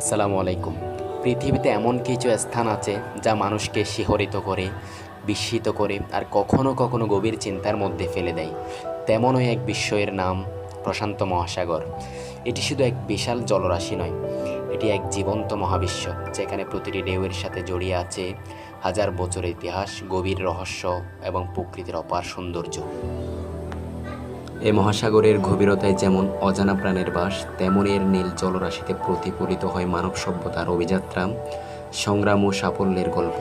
আসসালামু আলাইকুম। পৃথিবীতে এমন কিছু স্থান আছে যা মানুষকে শিহরিত করে, বিস্মিত করে আর কখনো কখনো গভীর চিন্তার মধ্যে ফেলে দেয়। তেমনই এক বিস্ময়ের নাম প্রশান্ত মহাসাগর। এটি শুধু এক বিশাল জলরাশি নয়, এটি এক জীবন্ত মহাবিশ্ব যেখানে প্রতিটি ঢেউয়ের সাথে জড়িয়ে আছে হাজার বছরের ইতিহাস, গভীর রহস্য এবং প্রকৃতির অপার সৌন্দর্য। এই মহাসাগরের গভীরতায় যেমন অজানা প্রাণের বাস, তেমনই এর নীল জলরাশিতে প্রতিফলিত হয় মানব সভ্যতার অভিযাত্রা, সংগ্রাম ও সাফল্যের গল্প।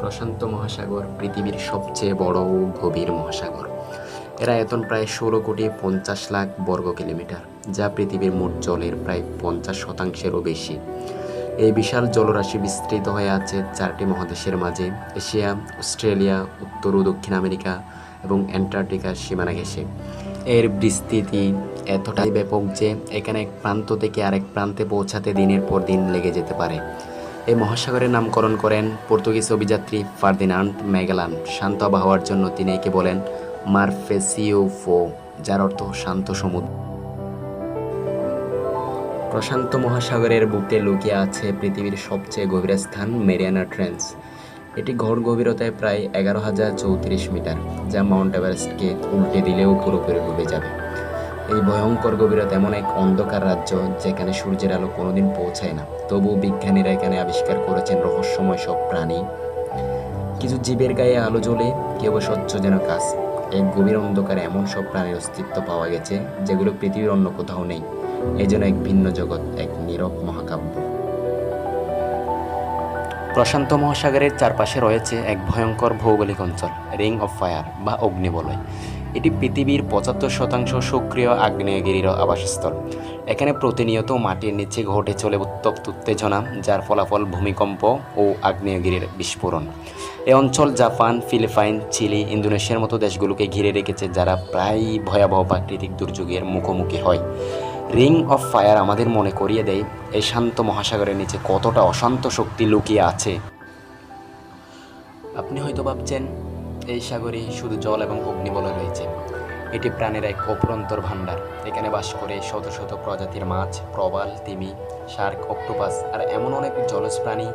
প্রশান্ত মহাসাগর পৃথিবীর সবচেয়ে বড় ও গভীর মহাসাগর। এর আয়তন প্রায় ষোলো কোটি পঞ্চাশ লাখ বর্গ কিলোমিটার, যা পৃথিবীর মোট জলের প্রায় পঞ্চাশ শতাংশেরও বেশি। এই বিশাল জলরাশি বিস্তৃত হয়ে আছে চারটি মহাদেশের মাঝে, এশিয়া, অস্ট্রেলিয়া, উত্তর ও দক্ষিণ আমেরিকা এবং অ্যান্টার্কটিকার সীমানা ঘেঁষে। এর বিস্তৃতি এতটাই ব্যাপক যে এখানে এক প্রান্ত থেকে আরেক প্রান্তে পৌঁছাতে দিনের পর দিন লেগে যেতে পারে। এই মহাসাগরের নামকরণ করেন পর্তুগিজ অভিযাত্রী ফার্দিনান্ড ম্যাগেলান। শান্ত আবহাওয়ার জন্য তিনি একে বলেন মারফেসিওফো, যার অর্থ শান্ত সমুদ্র। প্রশান্ত মহাসাগরের বুকে লুকিয়ে আছে পৃথিবীর সবচেয়ে গভীর স্থান মেরিয়ানা ট্রেন্স। এটি ঘর গভীরতায় প্রায় এগারো হাজার চৌত্রিশ মিটার, যা মাউন্ট এভারেস্টকে উল্টে দিলেও পুরোপুরি ডুবে যাবে। এই ভয়ঙ্কর গভীরতা এমন এক অন্ধকার রাজ্য যেখানে সূর্যের আলো কোনোদিন পৌঁছায় না। তবুও বিজ্ঞানীরা এখানে আবিষ্কার করেছেন রহস্যময় সব প্রাণী। কিছু জীবের গায়ে আলো জ্বলে কেউ স্বচ্ছ যেন কাজ এক গভীর অন্ধকারে এমন সব প্রাণীর অস্তিত্ব পাওয়া গেছে, যেগুলো পৃথিবীর অন্য কোথাও নেই। এই জন্য এক ভিন্ন জগৎ, এক নীরব মহাকাব্য। প্রশান্ত মহাসাগরের চারপাশে রয়েছে এক ভয়ঙ্কর ভৌগোলিক অঞ্চল, রিং অফ ফায়ার বা অগ্নিবলয়। এটি পৃথিবীর পঁচাত্তর শতাংশ সক্রিয় আগ্নেয়গিরির আবাসস্থল। এখানে প্রতিনিয়ত মাটির নিচে ঘটে চলে উত্তপ্ত উত্তেজনা, যার ফলাফল ভূমিকম্প ও আগ্নেয়গিরির বিস্ফোরণ। এই অঞ্চল জাপান, ফিলিপাইন, চিলি, ইন্দোনেশিয়ার মতো দেশগুলোকে ঘিরে রেখেছে, যারা প্রায়ই ভয়াবহ প্রাকৃতিক দুর্যোগের মুখোমুখি হয়। রিং অফ ফায়ার আমাদের মনে করিয়ে দেয় এই শান্ত মহাসাগরের নিচে কতটা অশান্ত শক্তি লুকিয়ে আছে? আপনি হয়তো ভাবছেন এই সাগরে শুধু জল এবং অগ্নিবলয় রয়েছে। এটি প্রাণের এক অপরন্তর ভাণ্ডার। এখানে বাস করে শত শত প্রজাতির মাছ, প্রবাল, তিমি, শার্ক, অক্টোপাস আর এমন অনেক জলজ প্রাণী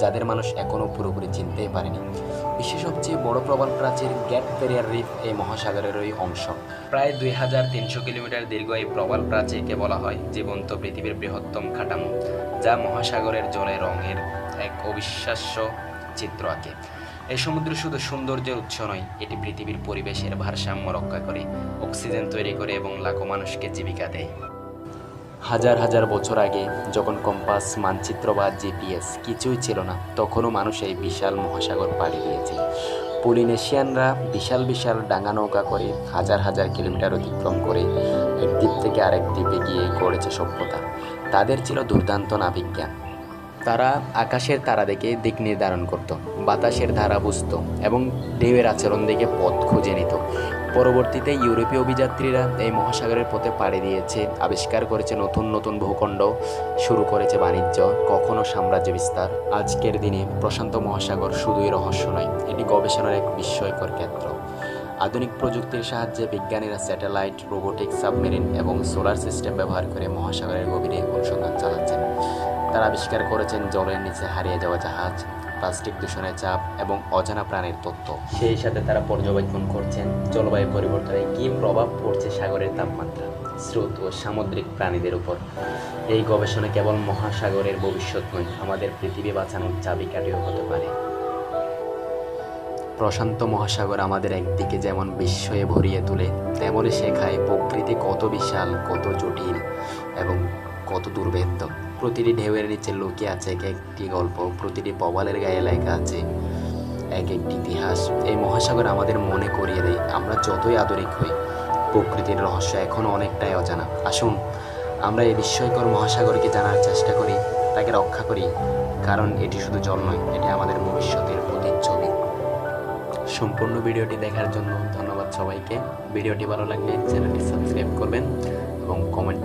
যাদের মানুষ এখনও পুরোপুরি চিনতেই পারেনি। বিশ্বের সবচেয়ে বড় প্রবাল প্রাচীর গ্যাট পেরিয়ার রিফ এই মহাসাগরেরই অংশ। প্রায় দুই হাজার তিনশো কিলোমিটার দীর্ঘ এই প্রবাল প্রাচীরকে বলা হয় জীবন্ত পৃথিবীর বৃহত্তম কাঠামো যা মহাসাগরের জলে রঙের এক অবিশ্বাস্য চিত্র আঁকে। এই সমুদ্র শুধু সৌন্দর্যের উৎস নয়, এটি পৃথিবীর পরিবেশের ভারসাম্য রক্ষা করে, অক্সিজেন তৈরি করে এবং লাখো মানুষকে জীবিকা দেয়। হাজার হাজার বছর আগে যখন কম্পাস, মানচিত্র বা জিপিএস কিছুই ছিল না, তখনও মানুষ এই বিশাল মহাসাগর পাড়ি দিয়েছে। পলিনেশিয়ানরা বিশাল বিশাল ডাঙা নৌকা করে হাজার হাজার কিলোমিটার অতিক্রম করে এক দ্বীপ থেকে আরেক দ্বীপে গিয়ে গড়েছে সভ্যতা। তাদের ছিল দুর্দান্ত নাবিজ্ঞান তারা আকাশের তারা দেখে দিক নির্ধারণ করত, বাতাসের ধারা বুঝত এবং ঢেউয়ের আচরণ দেখে পথ খুঁজে নিত। পরবর্তীতে ইউরোপীয় অভিযাত্রীরা এই মহাসাগরের পথে পাড়ি দিয়েছে, আবিষ্কার করেছে নতুন নতুন ভূখণ্ড, শুরু করেছে বাণিজ্য, কখনো সাম্রাজ্য বিস্তার। আজকের দিনে প্রশান্ত মহাসাগর শুধুই রহস্য নয়, এটি গবেষণার এক বিস্ময়কর ক্ষেত্র। আধুনিক প্রযুক্তির সাহায্যে বিজ্ঞানীরা স্যাটেলাইট, রোবোটিক, সাবমেরিন এবং সোলার সিস্টেম ব্যবহার করে মহাসাগরের গভীরে অনুসন্ধান চালাচ্ছেন। তারা আবিষ্কার করেছেন জলের নিচে হারিয়ে যাওয়া জাহাজ প্লাস্টিক দূষণের চাপ এবং অজানা প্রাণের তথ্য। সেই সাথে তারা পর্যবেক্ষণ করছেন জলবায়ু পরিবর্তনে কী প্রভাব পড়ছে সাগরের তাপমাত্রা স্রোত ও সামুদ্রিক প্রাণীদের উপর। এই গবেষণা কেবল মহাসাগরের ভবিষ্যৎ নয় আমাদের পৃথিবী বাঁচানোর চাবিকাঠিও হতে পারে। প্রশান্ত মহাসাগর আমাদের একদিকে যেমন বিস্ময়ে ভরিয়ে তোলে তেমনই শেখায় প্রকৃতি কত বিশাল কত জটিল এবং কত দুর্ভেদ্য। প্রতিটি ঢেউয়ের নিচে লুকিয়ে আছে এক একটি গল্প, প্রতিটি প্রবালের গায়ে লেখা আছে এক একটি ইতিহাস। এই মহাসাগর আমাদের মনে করিয়ে দেয়, আমরা যতই আধুনিক হই, প্রকৃতির রহস্য এখনও অনেকটাই অজানা। আসুন, আমরা এই বিস্ময়কর মহাসাগরকে জানার চেষ্টা করি, তাকে রক্ষা করি, কারণ এটি শুধু জল নয়, এটি আমাদের ভবিষ্যতের প্রতিচ্ছবি সম্পূর্ণ ভিডিওটি দেখার জন্য ধন্যবাদ সবাইকে। ভিডিওটি ভালো লাগলে চ্যানেলটি সাবস্ক্রাইব করবেন এবং কমেন্টে